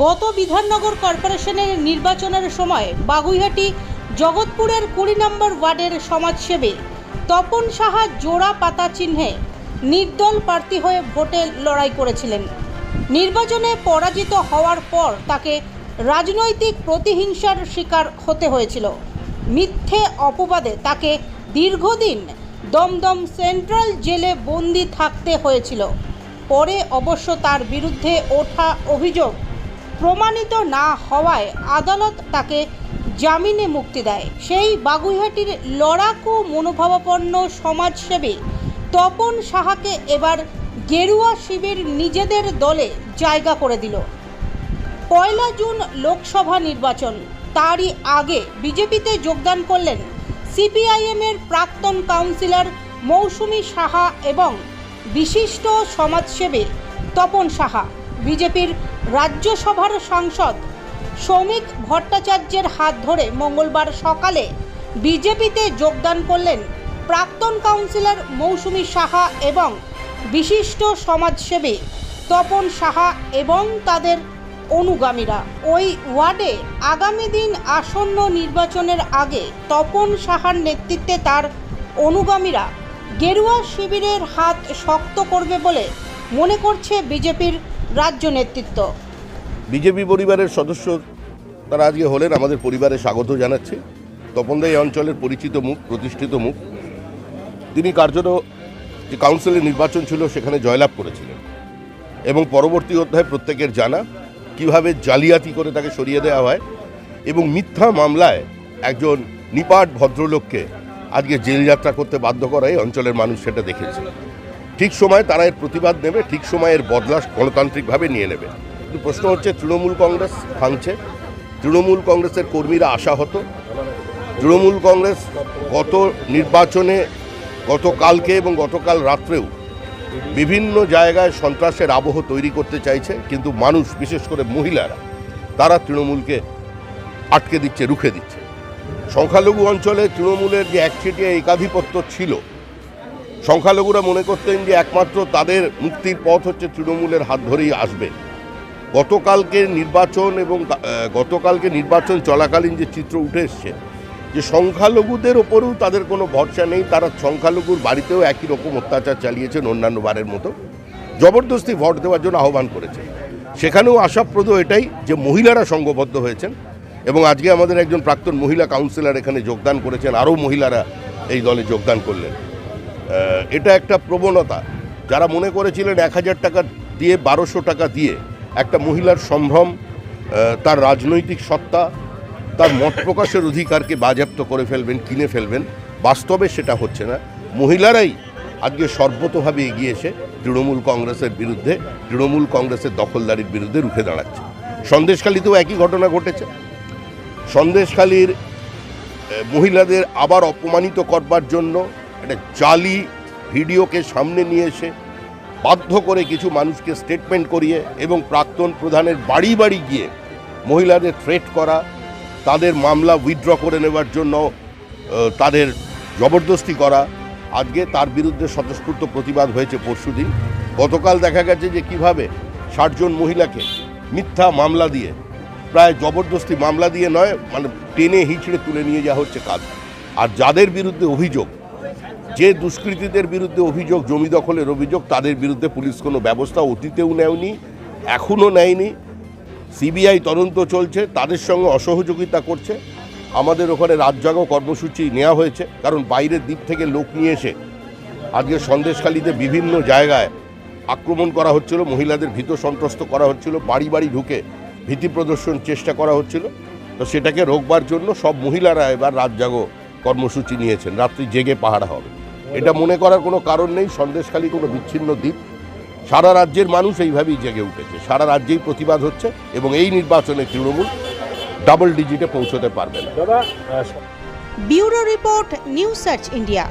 গত বিধাননগর কর্পোরেশনের নির্বাচনের সময় বাগুইহাটি জগৎপুরের কুড়ি নম্বর ওয়ার্ডের সমাজসেবী তপন সাহা জোড়া পাতা চিহ্নে নির্দল প্রার্থী হয়ে ভোটে লড়াই করেছিলেন। নির্বাচনে পরাজিত হওয়ার পর তাকে রাজনৈতিক প্রতিহিংসার শিকার হতে হয়েছিল। মিথ্যে অপবাদে তাকে দীর্ঘদিন দমদম সেন্ট্রাল জেলে বন্দি থাকতে হয়েছিল। পরে অবশ্য তার বিরুদ্ধে ওঠা অভিযোগ প্রমাণিত না হওয়ায় আদালত তাকে জামিনে মুক্তি দেয়। সেই বাগুইহাটির লড়াকু মনোভাবাপন্ন সমাজসেবী তপন সাহাকে এবার গেরুয়া শিবির নিজেদের দলে জায়গা করে দিল। পয়লা জুন লোকসভা নির্বাচন, তারই আগে বিজেপিতে যোগদান করলেন সিপিআইএমের প্রাক্তন কাউন্সিলর মৌসুমী সাহা এবং বিশিষ্ট সমাজসেবী তপন সাহা। বিজেপির রাজ্যসভার সাংসদ শ্রমিক ভট্টাচার্যের হাত ধরে মঙ্গলবার সকালে বিজেপিতে যোগদান করলেন প্রাক্তন কাউন্সিলর মৌসুমি সাহা এবং বিশিষ্ট সমাজসেবী তপন সাহা এবং তাদের অনুগামীরা। ওই ওয়ার্ডে আগামী দিন আসন্ন নির্বাচনের আগে তপন সাহার নেতৃত্বে তার অনুগামীরা গেরুয়া শিবিরের হাত শক্ত করবে বলে মনে করছে বিজেপির রাজ্য নেতৃত্ব। বিজেপি পরিবারের সদস্য তারা আজকে হলেন, আমাদের পরিবারে স্বাগত জানাচ্ছে। তপনদা এই অঞ্চলের পরিচিত মুখ, প্রতিষ্ঠিত মুখ। তিনি কার্যত যে কাউন্সিলের নির্বাচন ছিল, সেখানে জয়লাভ করেছিলেন। এবং পরবর্তী অধ্যায় প্রত্যেকের জানা কীভাবে জালিয়াতি করে তাকে সরিয়ে দেওয়া হয় এবং মিথ্যা মামলায় একজন নিপাট ভদ্রলোককে আজকে জেল যাত্রা করতে বাধ্য করা এই অঞ্চলের মানুষ সেটা দেখেছে। ঠিক সময় তারা এর প্রতিবাদ নেবে, ঠিক সময় এর বদলা গণতান্ত্রিকভাবে নিয়ে নেবে। কিন্তু প্রশ্ন হচ্ছে, তৃণমূল কংগ্রেস ভাঙছে? তৃণমূল কংগ্রেসের কর্মীরা আশা হতো তৃণমূল কংগ্রেস গত নির্বাচনে, গতকালকে এবং গতকাল রাত্রেও বিভিন্ন জায়গায় সন্ত্রাসের আবহ তৈরি করতে চাইছে, কিন্তু মানুষ, বিশেষ করে মহিলারা, তারা তৃণমূলকে আটকে দিচ্ছে, রুখে দিচ্ছে। সংখ্যালঘু অঞ্চলে তৃণমূলের যে একচেটিয়া একাধিপত্য ছিল সংখ্যালঘুরা মনে করতেন যে একমাত্র তাদের মুক্তির পথ হচ্ছে তৃণমূলের হাত ধরেই আসবে। গতকালকে নির্বাচন এবং গতকালকে নির্বাচন চলাকালীন যে চিত্র উঠে এসছে, যে সংখ্যালঘুদের ওপরেও তাদের কোনো ভরসা নেই, তারা সংখ্যালঘুর বাড়িতেও একই রকম অত্যাচার চালিয়েছেন অন্যান্য বারের মতো, জবরদস্তি ভোট দেওয়ার জন্য আহ্বান করেছেন। সেখানেও আশাপ্রদ এটাই যে মহিলারা সংঘবদ্ধ হয়েছেন এবং আজকে আমাদের একজন প্রাক্তন মহিলা কাউন্সিলর এখানে যোগদান করেছেন, আরও মহিলারা এই দলে যোগদান করলেন। এটা একটা প্রবণতা। যারা মনে করেছিলেন এক হাজার টাকা দিয়ে, বারোশো টাকা দিয়ে একটা মহিলার সম্ভ্রম তার রাজনৈতিক সত্তা, তার মত প্রকাশের অধিকারকে বাজেয়াপ্ত করে ফেলবেন, কিনে ফেলবেন, বাস্তবে সেটা হচ্ছে না। মহিলারাই আজকে সর্বতভাবে এগিয়ে এসে তৃণমূল কংগ্রেসের বিরুদ্ধে, তৃণমূল কংগ্রেসের দখলদারির বিরুদ্ধে রুখে দাঁড়াচ্ছে। সন্দেশখালীতেও একই ঘটনা ঘটেছে। সন্দেশখালীর মহিলাদের আবার অপমানিত করবার জন্য একটা জালি ভিডিওকে সামনে নিয়ে এসে বাধ্য করে কিছু মানুষকে স্টেটমেন্ট করিয়ে এবং প্রাক্তন প্রধানের বাড়ি বাড়ি গিয়ে মহিলাদের থ্রেট করা, তাদের মামলা উইথড্র করে নেবার জন্য তাদের জবরদস্তি করা। আজকে তার বিরুদ্ধে স্বতঃস্ফূর্ত প্রতিবাদ হয়েছে পরশুদিন গতকাল দেখা গেছে যে কীভাবে ষাটজন মহিলাকে মিথ্যা মামলা দিয়ে, প্রায় জবরদস্তি মামলা দিয়ে নয় মানে টেনে হিঁচড়ে তুলে নিয়ে যাওয়া হচ্ছে কাজ। আর যাদের বিরুদ্ধে অভিযোগ যে দুষ্কৃতীদের বিরুদ্ধে অভিযোগ, জমি দখলের অভিযোগ, তাদের বিরুদ্ধে পুলিশ কোনো ব্যবস্থা অতীতেও নেয়নি, এখনও নেয়নি। সিবিআই তদন্ত চলছে, তাদের সঙ্গে অসহযোগিতা করছে। আমাদের ওখানে রাতজাগো কর্মসূচি নেওয়া হয়েছে, কারণ বাইরের দিক থেকে লোক নিয়ে এসে আজকে সন্দেশখালীতে বিভিন্ন জায়গায় আক্রমণ করা হচ্ছিল, মহিলাদের ভীত সন্ত্রস্ত করা হচ্ছিল, বাড়ি বাড়ি ঢুকে ভীতি প্রদর্শন চেষ্টা করা হচ্ছিল। তো সেটাকে রোকবার জন্য সব মহিলারা এবার রাত জাগো কর্মসূচি নিয়েছেন রাত্রি জেগে পাহারা হবে। এটা মনে করার কোনো কারণ নেই সন্দেশখালী কোনো বিচ্ছিন্ন দ্বীপ। সারা রাজ্যের মানুষ এইভাবেই জেগে উঠেছে। সারা রাজ্যেই প্রতিবাদ হচ্ছে এবং এই নির্বাচনে তৃণমূল ডাবল ডিজিটে পৌঁছতে পারবে না। Bureau report news search India.